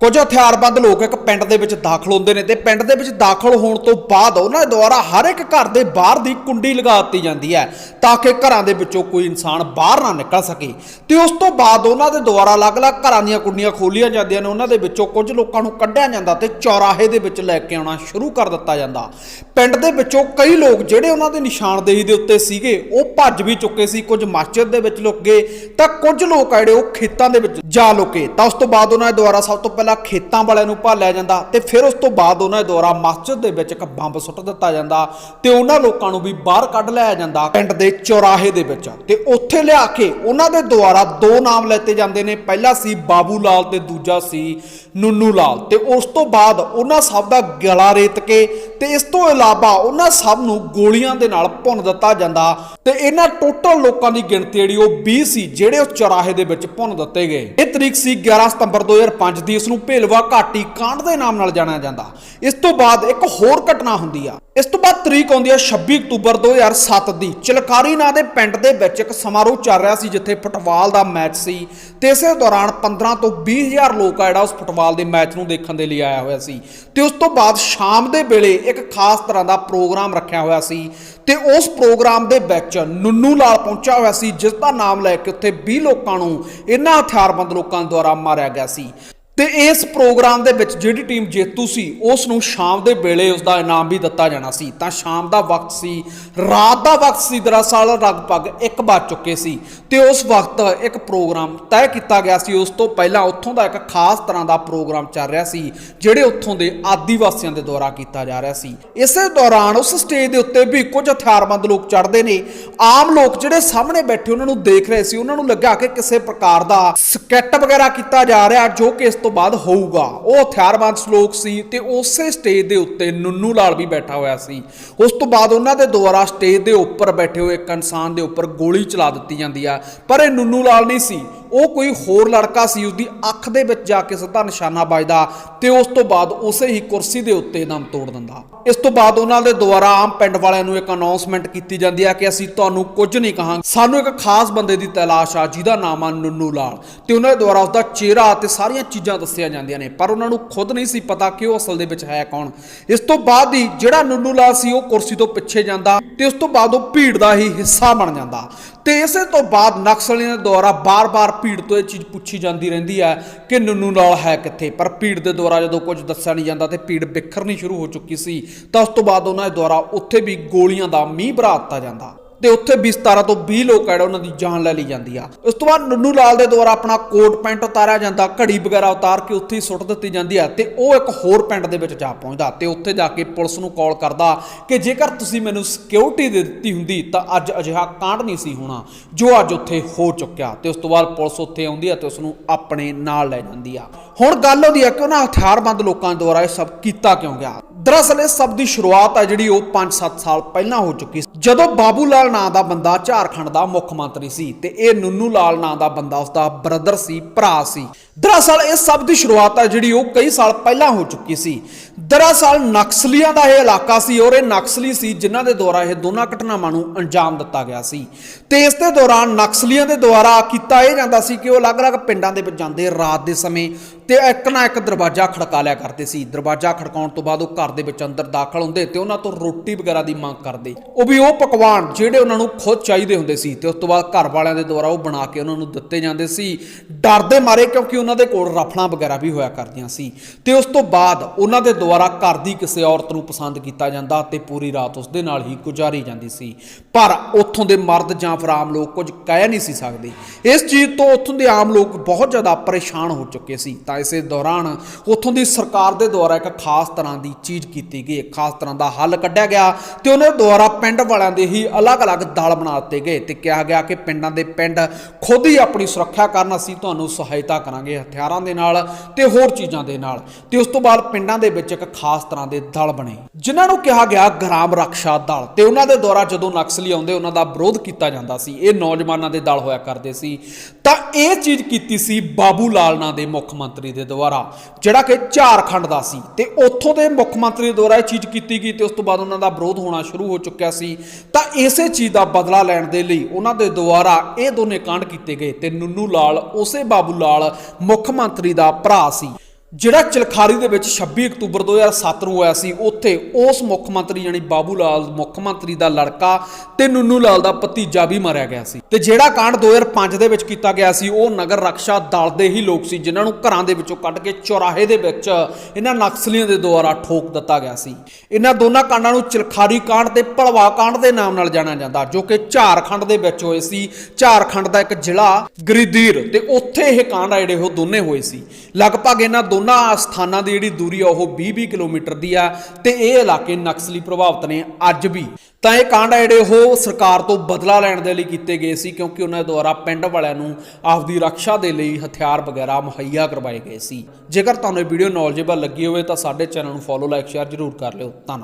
ਕੁਝ ਹਥਿਆਰਬੰਦ ਲੋਕ ਇੱਕ ਪਿੰਡ ਦੇ ਵਿੱਚ ਦਾਖਲ ਹੁੰਦੇ ਨੇ ਤੇ ਪਿੰਡ ਦੇ ਵਿੱਚ ਦਾਖਲ ਹੋਣ ਤੋਂ ਬਾਅਦ ਉਹਨਾਂ ਦੁਆਰਾ ਹਰ ਇੱਕ ਘਰ ਦੇ ਬਾਹਰ ਦੀ ਕੁੰਡੀ ਲਗਾ ਦਿੱਤੀ ਜਾਂਦੀ ਹੈ ਤਾਂ ਕਿ ਘਰਾਂ ਦੇ ਵਿੱਚੋਂ ਕੋਈ ਇਨਸਾਨ ਬਾਹਰ ਨਾ ਨਿਕਲ ਸਕੇ। ਤੇ ਉਸ ਤੋਂ ਬਾਅਦ ਉਹਨਾਂ ਦੇ ਦੁਆਰਾ ਅਲੱਗ-ਅਲੱਗ ਘਰਾਂ ਦੀਆਂ ਕੁੰਡੀਆਂ ਖੋਲੀਆਂ ਜਾਂਦੀਆਂ ਨੇ, ਉਹਨਾਂ ਦੇ ਵਿੱਚੋਂ ਕੁਝ ਲੋਕਾਂ ਨੂੰ ਕੱਢਿਆ ਜਾਂਦਾ ਤੇ ਚੌਰਾਹੇ ਦੇ ਵਿੱਚ ਲੈ ਕੇ ਆਉਣਾ ਸ਼ੁਰੂ ਕਰ ਦਿੱਤਾ ਜਾਂਦਾ। ਪਿੰਡ ਦੇ ਵਿੱਚੋਂ ਕਈ ਲੋਕ ਜਿਹੜੇ ਉਹਨਾਂ ਦੀ ਨਿਸ਼ਾਨਦੇਹੀ ਦੇ ਉੱਤੇ ਸੀਗੇ, ਉਹ ਭੱਜ ਵੀ ਚੁੱਕੇ ਸੀ, ਕੁਝ ਮਸਜਿਦ ਦੇ ਵਿੱਚ ਲੁੱਕ ਗਏ ਤਾਂ ਕੁਝ ਲੋਕ ਜਿਹੜੇ ਉਹ ਖੇਤਾਂ ਦੇ ਵਿੱਚ ਜਾ ਲੁਕੇ। ਤਾਂ ਉਸ ਤੋਂ ਬਾਅਦ ਉਹਨਾਂ ਦੇ ਦੁਆਰਾ ਸਭ ਤੋਂ ਪਹਿਲਾਂ ਖੇਤਾਂ ਵਾਲਿਆਂ ਨੂੰ ਭਾਲਿਆ ਜਾਂਦਾ ਤੇ ਫਿਰ ਉਸ ਤੋਂ ਬਾਅਦ ਉਹਨਾਂ ਦੇ ਦੁਆਰਾ ਮਸਜਿਦ ਦੇ ਵਿੱਚ ਇੱਕ ਬੰਬ ਸੁੱਟ ਦਿੱਤਾ ਜਾਂਦਾ ਤੇ ਉਹਨਾਂ ਲੋਕਾਂ ਨੂੰ ਵੀ ਬਾਹਰ ਕੱਢ ਲਿਆ ਜਾਂਦਾ ਪਿੰਡ ਦੇ ਚੌਰਾਹੇ ਦੇ ਵਿੱਚ ਤੇ ਉੱਥੇ ਲਿਆ ਕੇ ਉਹਨਾਂ ਦੇ ਦੁਆਰਾ ਦੋ ਨਾਮ ਲੈਤੇ ਜਾਂਦੇ ਨੇ। ਪਹਿਲਾ ਸੀ ਬਾਬੂ ਲਾਲ ਤੇ ਦੂਜਾ ਸੀ ਨੁੰਨੂ ਲਾਲ ਤੇ ਉਸ ਤੋਂ ਬਾਅਦ ਉਹਨਾਂ ਸਭ ਦਾ ਗਲਾ ਰੇਤ ਕੇ ਤੇ ਇਸ ਤੋਂ ਇਲਾਵਾ ਉਹਨਾਂ ਸਭ ਨੂੰ ਗੋਲੀਆਂ ਦੇ ਨਾਲ ਭੁੰਨ ਦਿੱਤਾ ਜਾਂਦਾ ਤੇ ਇਹਨਾਂ ਟੋਟਲ ਲੋਕਾਂ ਦੀ ਗਿਣਤੀ ਜਿਹੜੀ ਉਹ 20 ਸੀ, ਜਿਹੜੇ ਉਸ ਚੌਰਾਹੇ ਦੇ ਵਿੱਚ ਭੁੰਨ ਦਿੱਤੇ ਗਏ। ਇਹ ਤਰੀਕ ਸੀ 11 ਸਤੰਬਰ 2005 ਦੀ, ਇਸ ਨੂੰ ਭੇਲਵਾ ਘਾਟੀ ਕਾਂਡ ਦੇ ਨਾਮ ਨਾਲ ਜਾਣਿਆ ਜਾਂਦਾ। ਇਸ ਤੋਂ ਬਾਅਦ ਇੱਕ ਹੋਰ ਘਟਨਾ ਹੁੰਦੀ ਆ। ਇਸ ਤੋਂ ਬਾਅਦ ਤਰੀਕ ਆਉਂਦੀ ਆ 26 ਅਕਤੂਬਰ 2007 ਦੀ। ਚਲਕਾਰੀ ਨਾਂ ਦੇ ਪਿੰਡ ਦੇ ਵਿੱਚ ਇੱਕ ਸਮਾਰੋਹ ਚੱਲ ਰਿਹਾ ਸੀ, ਜਿੱਥੇ ਫੁੱਟਬਾਲ ਦਾ ਮੈਚ ਸੀ ਤੇ ਇਸੇ ਦੌਰਾਨ 15 ਤੋਂ 20 ਹਜ਼ਾਰ ਲੋਕ ਆ ਜਿਹੜਾ ਉਸ ਫੁੱਟਬਾਲ ਦੇ ਮੈਚ ਨੂੰ ਦੇਖਣ ਦੇ ਲਈ ਆਇਆ ਹੋਇਆ ਸੀ। ਤੇ ਉਸ ਤੋਂ ਬਾਅਦ ਸ਼ਾਮ ਦੇ ਵੇਲੇ ਇੱਕ ਖਾਸ ਤਰ੍ਹਾਂ ਦਾ ਪ੍ਰੋਗਰਾਮ ਰੱਖਿਆ ਹੋਇਆ ਸੀ ਤੇ ਉਸ ਪ੍ਰੋਗਰਾਮ ਦੇ ਵਿੱਚ ਨੁੰਨੂ ਲਾਲ ਪਹੁੰਚਿਆ ਹੋਇਆ ਸੀ ਜਿਸ ਦਾ ਨਾਮ ਲੈ ਕੇ ਉੱਥੇ 20 ਲੋਕਾਂ ਨੂੰ ਇਹਨਾਂ ਹਥਿਆਰਬੰਦ ਲੋਕਾਂ ਦੁਆਰਾ ਮਾਰਿਆ ਗਿਆ ਸੀ। ਤੇ ਇਸ ਪ੍ਰੋਗਰਾਮ ਦੇ ਵਿੱਚ ਜਿਹੜੀ ਟੀਮ ਜੇਤੂ ਸੀ, ਉਸ ਨੂੰ ਸ਼ਾਮ ਦੇ ਵੇਲੇ ਉਸ ਦਾ ਇਨਾਮ ਵੀ ਦਿੱਤਾ ਜਾਣਾ ਸੀ। ਤਾਂ ਸ਼ਾਮ ਦਾ ਵਕਤ ਸੀ, ਰਾਤ ਦਾ ਵਕਤ ਸੀ, ਦਰਅਸਲ ਲਗਭਗ 1 ਵੱਜ ਚੁੱਕੇ ਸੀ। ਤੇ ਉਸ ਵਕਤ ਇੱਕ ਪ੍ਰੋਗਰਾਮ ਤੈਅ ਕੀਤਾ ਗਿਆ ਸੀ। ਉਸ ਤੋਂ ਪਹਿਲਾਂ ਉੱਥੋਂ ਦਾ ਇੱਕ ਖਾਸ ਤਰ੍ਹਾਂ ਦਾ ਪ੍ਰੋਗਰਾਮ ਚੱਲ ਰਿਹਾ ਸੀ, ਜਿਹੜੇ ਉੱਥੋਂ ਦੇ ਆਦੀਵਾਸੀਆਂ ਦੇ ਦੁਆਰਾ ਕੀਤਾ ਜਾ ਰਿਹਾ ਸੀ। ਇਸੇ ਦੌਰਾਨ ਉਸ ਸਟੇਜ ਦੇ ਉੱਤੇ ਵੀ ਕੁਝ ਹਥਿਆਰਬੰਦ ਲੋਕ ਚੜ੍ਹਦੇ ਨੇ। ਆਮ ਲੋਕ ਜਿਹੜੇ ਸਾਹਮਣੇ ਬੈਠੇ, ਉਹਨਾਂ ਨੂੰ ਦੇਖ ਰਹੇ ਸੀ। ਉਹਨਾਂ ਨੂੰ ਲੱਗਾ ਕਿ ਕਿਸੇ ਪ੍ਰਕਾਰ ਦਾ ਸਕੈਟ ਵਗੈਰਾ ਕੀਤਾ ਜਾ ਰਿਹਾ, ਜੋ ਕਿ ਇਸ ਤੋਂ ਬਾਅਦ ਹੋਊਗਾ। ਉਹ ਹਥਿਆਰਬੰਦ ਸਲੋਕ ਸੀ ਤੇ ਉਸੇ ਸਟੇਜ ਦੇ ਉੱਤੇ ਨੁੰਨੂ ਲਾਲ ਵੀ ਬੈਠਾ ਹੋਇਆ ਸੀ। ਉਸ ਤੋਂ ਬਾਅਦ ਉਹਨਾਂ ਦੇ ਦੁਆਰਾ ਸਟੇਜ ਦੇ ਉੱਪਰ ਬੈਠੇ ਹੋਏ ਇੱਕ ਇਨਸਾਨ ਦੇ ਉੱਪਰ ਗੋਲੀ ਚਲਾ ਦਿੱਤੀ ਜਾਂਦੀ ਆ। ਪਰ ਇਹ ਨੁੰਨੂ ਲਾਲ ਨਹੀਂ ਸੀ। ਉਹ ਕੋਈ ਹੋਰ ਲੜਕਾ ਸੀ, ਉਸਦੀ ਅੱਖ ਦੇ ਵਿੱਚ ਜਾ ਕੇ ਸਿੱਧਾ ਨਿਸ਼ਾਨਾ ਵੱਜਦਾ ਤੇ ਉਸ ਤੋਂ ਬਾਅਦ ਉਸੇ ਹੀ ਕੁਰਸੀ ਦੇ ਉੱਤੇ ਦਮ ਤੋੜ ਦਿੰਦਾ। ਇਸ ਤੋਂ ਬਾਅਦ ਉਹਨਾਂ ਦੇ ਦੁਆਰਾ ਆਮ ਪਿੰਡ ਵਾਲਿਆਂ ਨੂੰ ਇੱਕ ਅਨਾਉਂਸਮੈਂਟ ਕੀਤੀ ਜਾਂਦੀ ਹੈ ਕਿ ਅਸੀਂ ਤੁਹਾਨੂੰ ਕੁਝ ਨਹੀਂ ਕਹਾਂਗੇ। ਸਾਨੂੰ ਇੱਕ ਖਾਸ ਬੰਦੇ ਦੀ ਤਲਾਸ਼ ਆ, ਜਿਹਦਾ ਨਾਮ ਆ ਨੁੰਨੂ ਲਾਲ ਤੇ ਉਹਨਾਂ ਦੇ ਦੁਆਰਾ ਉਸਦਾ ਚਿਹਰਾ ਤੇ ਸਾਰੀਆਂ ਚੀਜ਼ਾਂ ਦੱਸੀਆਂ ਜਾਂਦੀਆਂ ਨੇ, ਪਰ ਉਹਨਾਂ ਨੂੰ ਖੁਦ ਨਹੀਂ ਸੀ ਪਤਾ ਕਿ ਉਹ ਅਸਲ ਦੇ ਵਿੱਚ ਹੈ ਕੌਣ। ਇਸ ਤੋਂ ਬਾਅਦ ਹੀ ਜਿਹੜਾ ਨੁੰਨੂ ਲਾਲ ਸੀ, ਉਹ ਕੁਰਸੀ ਤੋਂ ਪਿੱਛੇ ਜਾਂਦਾ ਤੇ ਉਸ ਤੋਂ ਬਾਅਦ ਉਹ ਭੀੜ ਦਾ ਹੀ ਹਿੱਸਾ ਬਣ ਜਾਂਦਾ। ਤੇ ਇਸੇ ਤੋਂ ਬਾਅਦ ਨਕਸਲੀਆਂ ਦੁਆਰਾ ਬਾਰ-ਬਾਰ ਭੀੜ ਤੋਂ ਇਹ ਚੀਜ਼ ਪੁੱਛੀ ਜਾਂਦੀ ਰਹਿੰਦੀ ਹੈ ਕਿ ਨੁੰਨੂ ਨਾਲ ਹੈ ਕਿੱਥੇ? ਪਰ ਭੀੜ ਦੇ ਦੁਆਰਾ ਜਦੋਂ ਕੁਝ ਦੱਸਿਆ ਨਹੀਂ ਜਾਂਦਾ ਤੇ ਭੀੜ ਬਿਖਰਨੀ ਸ਼ੁਰੂ ਹੋ ਚੁੱਕੀ ਸੀ, ਤਾਂ ਉਸ ਤੋਂ ਬਾਅਦ ਉਹਨਾਂ ਦੇ ਦੁਆਰਾ ਉੱਥੇ ਵੀ ਗੋਲੀਆਂ ਦਾ ਮੀਂਹ ਭਰਾ ਦਿੱਤਾ ਜਾਂਦਾ। ਤੇ ਉੱਥੇ 20 17 ਤੋਂ 20 ਲੋਕ ਆ ਉਹਨਾਂ ਦੀ ਜਾਨ ਲੈ ਲਈ ਜਾਂਦੀ ਆ। ਉਸ ਤੋਂ ਬਾਅਦ ਨੰਨੂ ਲਾਲ ਦੇ ਦੁਆਰਾ ਆਪਣਾ ਕੋਟ ਪੈਂਟ ਉਤਾਰਿਆ ਜਾਂਦਾ, ਘੜੀ ਵਗੈਰਾ ਉਤਾਰ ਕੇ ਉੱਥੇ ਹੀ ਸੁੱਟ ਦਿੱਤੀ ਜਾਂਦੀ ਆ ਤੇ ਉਹ ਇੱਕ ਹੋਰ ਪਿੰਡ ਦੇ ਵਿੱਚ ਜਾ ਪਹੁੰਚਦਾ ਤੇ ਉੱਥੇ ਜਾ ਕੇ ਪੁਲਿਸ ਨੂੰ ਕਾਲ ਕਰਦਾ ਕਿ ਜੇਕਰ ਤੁਸੀਂ ਮੈਨੂੰ ਸਿਕਿਉਰਿਟੀ ਦੇ ਦਿੱਤੀ ਹੁੰਦੀ ਤਾਂ ਅੱਜ ਅਜਿਹਾ ਕਾਂਡ ਨਹੀਂ ਸੀ ਹੋਣਾ, ਜੋ ਅੱਜ ਉੱਥੇ ਹੋ ਚੁੱਕਿਆ ਤੇ ਉਸ ਤੋਂ ਬਾਅਦ ਪੁਲਿਸ ਉੱਥੇ ਆਉਂਦੀ ਆ ਤੇ ਉਸ ਨੂੰ ਆਪਣੇ ਨਾਲ ਲੈ ਜਾਂਦੀ ਆ। ਹੁਣ ਗੱਲ ਉਹਦੀ ਹੈ ਕਿ ਉਹਨਾਂ ਹਥਿਆਰਬੰਦ ਲੋਕਾਂ ਦੁਆਰਾ ਇਹ ਸਭ ਕੀਤਾ ਕਿਉਂ ਗਿਆ? ਦਰਅਸਲ ਇਸ ਸਭ ਦੀ ਸ਼ੁਰੂਆਤ ਆ ਜਿਹੜੀ ਉਹ 5-7 ਸਾਲ ਪਹਿਲਾਂ ਹੋ ਚੁੱਕੀ ਸੀ। ਜਦੋਂ ਬਾਬੂ ਲਾਲ ਨਾਂ ਦਾ ਬੰਦਾ ਝਾਰਖੰਡ ਦਾ ਮੁੱਖ ਮੰਤਰੀ ਸੀ ਤੇ ਇਹ ਨੁੰਨੂ ਲਾਲ ਨਾਂ ਦਾ ਬੰਦਾ ਉਸਦਾ ਬ੍ਰਦਰ ਸੀ, ਭਰਾ ਸੀ। ਦਰਅਸਲ ਇਸ ਸਭ ਦੀ ਸ਼ੁਰੂਆਤ ਆ ਜਿਹੜੀ ਉਹ ਕਈ ਸਾਲ ਪਹਿਲਾਂ ਹੋ ਚੁੱਕੀ ਸੀ। ਦਰਅਸਲ ਨਕਸਲੀਆਂ ਦਾ ਇਹ ਇਲਾਕਾ ਸੀ ਔਰ ਇਹ ਨਕਸਲੀ ਸੀ ਜਿਨ੍ਹਾਂ ਦੇ ਦੁਆਰਾ ਇਹ ਦੋਨਾਂ ਘਟਨਾਵਾਂ ਨੂੰ ਅੰਜਾਮ ਦਿੱਤਾ ਗਿਆ ਸੀ। ਤੇ ਇਸ ਦੇ ਦੌਰਾਨ ਨਕਸਲੀਆਂ ਦੇ ਦੁਆਰਾ ਕੀਤਾ ਇਹ ਜਾਂਦਾ ਸੀ ਕਿ ਉਹ ਅਲੱਗ-ਅਲੱਗ ਪਿੰਡਾਂ ਦੇ ਵਿੱਚ ਜਾਂਦੇ ਰਾਤ ਦੇ ਸਮੇਂ ਤੇ ਇੱਕ ਨਾ ਇੱਕ ਦਰਵਾਜ਼ਾ ਖੜਕਾ ਲਿਆ ਕਰਦੇ ਸੀ। ਦਰਵਾਜ਼ਾ ਖੜਕਾਉਣ ਤੋਂ ਬਾਅਦ ਉਹ ਘਰ ਦੇ ਵਿੱਚ ਅੰਦਰ ਦਾਖਲ ਹੁੰਦੇ ਤੇ ਉਹਨਾਂ ਤੋਂ ਰੋਟੀ ਵਗੈਰਾ ਦੀ ਮੰਗ ਕਰਦੇ। ਉਹ ਵੀ ਉਹ ਪਕਵਾਨ ਜਿਹੜੇ ਉਹਨਾਂ ਨੂੰ ਖੁਦ ਚਾਹੀਦੇ ਹੁੰਦੇ ਸੀ ਤੇ ਉਸ ਤੋਂ ਬਾਅਦ ਘਰ ਵਾਲਿਆਂ ਦੇ ਦੁਆਰਾ ਉਹ ਬਣਾ ਕੇ ਉਹਨਾਂ ਨੂੰ ਦਿੱਤੇ ਜਾਂਦੇ ਸੀ। ਡਰਦੇ ਮਾਰੇ ਕਿਉਂਕਿ ਉਹਨਾਂ ਦੇ ਕੋਲ ਰਫਲਾਂ ਵਗੈਰਾ ਵੀ ਹੋਇਆ ਕਰਦੀਆਂ ਸੀ। ਤੇ ਉਸ ਤੋਂ ਬਾਅਦ ਉਹਨਾਂ ਦੇ ਦੁਆਰਾ ਘਰ ਦੀ ਕਿਸੇ ਔਰਤ ਨੂੰ ਪਸੰਦ ਕੀਤਾ ਜਾਂਦਾ ਤੇ ਪੂਰੀ ਰਾਤ ਉਸ ਦੇ ਨਾਲ ਹੀ ਗੁਜ਼ਾਰੀ ਜਾਂਦੀ ਸੀ। ਪਰ ਉੱਥੋਂ ਦੇ ਮਰਦ ਜਾਂ ਫਿਰ ਆਮ ਲੋਕ ਕੁਝ ਕਹਿ ਨਹੀਂ ਸੀ ਸਕਦੇ। ਇਸ ਚੀਜ਼ ਤੋਂ ਉੱਥੋਂ ਦੇ ਆਮ ਲੋਕ ਬਹੁਤ ਜ਼ਿਆਦਾ ਪਰੇਸ਼ਾਨ ਹੋ ਚੁੱਕੇ ਸੀ। ਤਾਂ ਇਸੇ ਦੌਰਾਨ ਉੱਥੋਂ ਦੀ ਸਰਕਾਰ ਦੇ ਦੁਆਰਾ ਇੱਕ ਖਾਸ ਤਰ੍ਹਾਂ ਦੀ ਚੀਜ਼ ਕੀਤੀ ਗਈ। ਖਾਸ ਤਰ੍ਹਾਂ ਦਾ ਹੱਲ ਕੱਢਿਆ ਗਿਆ ਤੇ ਉਹਨਾਂ ਦੁਆਰਾ ਪਿੰਡ ਵਾਲਿਆਂ ਦੇ ਹੀ ਅਲੱਗ-ਅਲੱਗ ਦਲ ਬਣਾ ਦਿੱਤੇ ਗਏ ਤੇ ਕਿਹਾ ਗਿਆ ਕਿ ਪਿੰਡਾਂ ਦੇ ਪਿੰਡ ਖੁਦ ਹੀ ਆਪਣੀ ਸੁਰੱਖਿਆ ਕਰਨ ਅਸੀਂ ਤੁਹਾਨੂੰ ਸਹਾਇਤਾ ਕਰਾਂਗੇ ਹਥਿਆਰਾਂ ਦੇ ਨਾਲ ਤੇ ਹੋਰ ਚੀਜ਼ਾਂ ਦੇ ਨਾਲ। ਤੇ ਉਸ ਤੋਂ ਬਾਅਦ ਪਿੰਡਾਂ ਦੇ ਵਿੱਚ ਇੱਕ ਖਾਸ ਤਰ੍ਹਾਂ ਦੇ ਦਲ ਬਣੇ, ਜਿਨ੍ਹਾਂ ਨੂੰ ਕਿਹਾ ਗਿਆ ਗ੍ਰਾਮ ਰੱਖਿਆ ਦਲ। ਤੇ ਉਹਨਾਂ ਦੇ ਦੁਆਰਾ ਜਦੋਂ ਨਕਸ ਨਕਸਲੀ ਆਉਂਦੇ ਉਹਨਾਂ ਦਾ ਵਿਰੋਧ ਕੀਤਾ ਜਾਂਦਾ ਸੀ, ਇਹ ਨੌਜਵਾਨਾਂ ਦੇ ਦਲ ਹੋਇਆ ਕਰਦੇ ਸੀ। ਤਾਂ ਇਹ ਚੀਜ਼ ਕੀਤੀ ਸੀ ਬਾਬੂ ਲਾਲ ਦੇ ਮੁੱਖ ਮੰਤਰੀ ਦੇ ਦੁਆਰਾ, ਜਿਹੜਾ ਕਿ ਝਾਰਖੰਡ ਦਾ ਸੀ। ਤੇ ਉੱਥੋਂ ਦੇ ਮੁੱਖ ਮੰਤਰੀ ਦੁਆਰਾ ਇਹ ਚੀਜ਼ ਕੀਤੀ ਗਈ ਤੇ ਉਸ ਤੋਂ ਬਾਅਦ ਉਹਨਾਂ ਦਾ ਵਿਰੋਧ ਹੋਣਾ ਸ਼ੁਰੂ ਹੋ ਚੁੱਕਿਆ ਸੀ। ਤਾਂ ਇਸੇ ਚੀਜ਼ ਦਾ ਬਦਲਾ ਲੈਣ ਦੇ ਲਈ ਉਹਨਾਂ ਦੇ ਦੁਆਰਾ ਇਹ ਦੋਨੇ ਕਾਂਡ ਕੀਤੇ ਗਏ ਤੇ ਨੁੰਨੂ ਲਾਲ, ਉਸੇ ਬਾਬੂ ਲਾਲ ਮੁੱਖ ਮੰਤਰੀ ਦਾ ਭਰਾ ਸੀ। ਜਿਹੜਾ ਚਲਖਾਰੀ ਦੇ ਵਿੱਚ 26 ਅਕਤੂਬਰ 2007 ਨੂੰ ਹੋਇਆ ਸੀ, ਉੱਥੇ ਉਸ ਮੁੱਖ ਮੰਤਰੀ ਯਾਨੀ ਬਾਬੂ ਲਾਲ ਮੁੱਖ ਮੰਤਰੀ ਦਾ ਲੜਕਾ ਤੇ ਨੁੰਨੂ ਲਾਲ ਦਾ ਭਤੀਜਾ ਵੀ ਮਾਰਿਆ ਗਿਆ ਸੀ। ਤੇ ਜਿਹੜਾ ਕਾਂਡ 2005 ਦੇ ਵਿੱਚ ਕੀਤਾ ਗਿਆ ਸੀ, ਉਹ ਨਗਰ ਰੱਖਿਆ ਦਲ ਦੇ ਹੀ ਲੋਕ ਸੀ, ਜਿਨ੍ਹਾਂ ਨੂੰ ਘਰਾਂ ਦੇ ਵਿੱਚੋਂ ਕੱਢ ਕੇ ਚੌਰਾਹੇ ਦੇ ਵਿੱਚ ਇਹਨਾਂ ਨਕਸਲੀਆਂ ਦੇ ਦੁਆਰਾ ਠੋਕ ਦਿੱਤਾ ਗਿਆ ਸੀ। ਇਹਨਾਂ ਦੋਨਾਂ ਕਾਂਡਾਂ ਨੂੰ ਚਲਖਾਰੀ ਕਾਂਡ ਤੇ ਭਲਵਾ ਕਾਂਡ ਦੇ ਨਾਮ ਨਾਲ ਜਾਣਿਆ ਜਾਂਦਾ, ਜੋ ਕਿ ਝਾਰਖੰਡ ਦੇ ਵਿੱਚ ਹੋਏ ਸੀ। ਝਾਰਖੰਡ ਦਾ ਇੱਕ ਜ਼ਿਲ੍ਹਾ ਗਰੀਦੀਰ, ਤੇ ਉੱਥੇ ਇਹ ਕਾਂਡ ਆ ਜਿਹੜੇ ਉਹ ਦੋਨੇ ਹੋਏ ਸੀ। ਲਗਭਗ ਇਹਨਾਂ ਦੋਨਾਂ ਸਥਾਨਾਂ ਦੀ ਜਿਹੜੀ ਦੂਰੀ ਆ ਉਹ 20-20 ਕਿਲੋਮੀਟਰ ਦੀ ਆ ਤੇ ਇਹ ਇਲਾਕੇ ਨਕਸਲੀ ਪ੍ਰਭਾਵਿਤ ਨੇ ਅੱਜ ਵੀ। ਤਾਂ ਇਹ ਕਾਂਡ ਆ ਜਿਹੜੇ ਉਹ ਸਰਕਾਰ ਤੋਂ ਬਦਲਾ ਲੈਣ ਦੇ ਲਈ ਕੀਤੇ ਗਏ ਸੀ ਕਿਉਂਕਿ ਉਹਨਾਂ ਦੁਆਰਾ ਪਿੰਡ ਵਾਲਿਆਂ ਨੂੰ ਆਪਦੀ ਰੱਖਿਆ ਦੇ ਲਈ ਹਥਿਆਰ ਵਗੈਰਾ ਮੁਹੱਈਆ ਕਰਵਾਏ ਗਏ ਸੀ। ਜੇਕਰ ਤੁਹਾਨੂੰ ਇਹ ਵੀਡੀਓ ਨੌਲੇਜੇਬਲ ਲੱਗੀ ਹੋਵੇ ਤਾਂ ਸਾਡੇ ਚੈਨਲ ਨੂੰ ਫੋਲੋ ਲਾਈਕ ਸ਼ੇਅਰ ਜ਼ਰੂਰ ਕਰ ਲਿਓ। ਧੰਨਵਾਦ।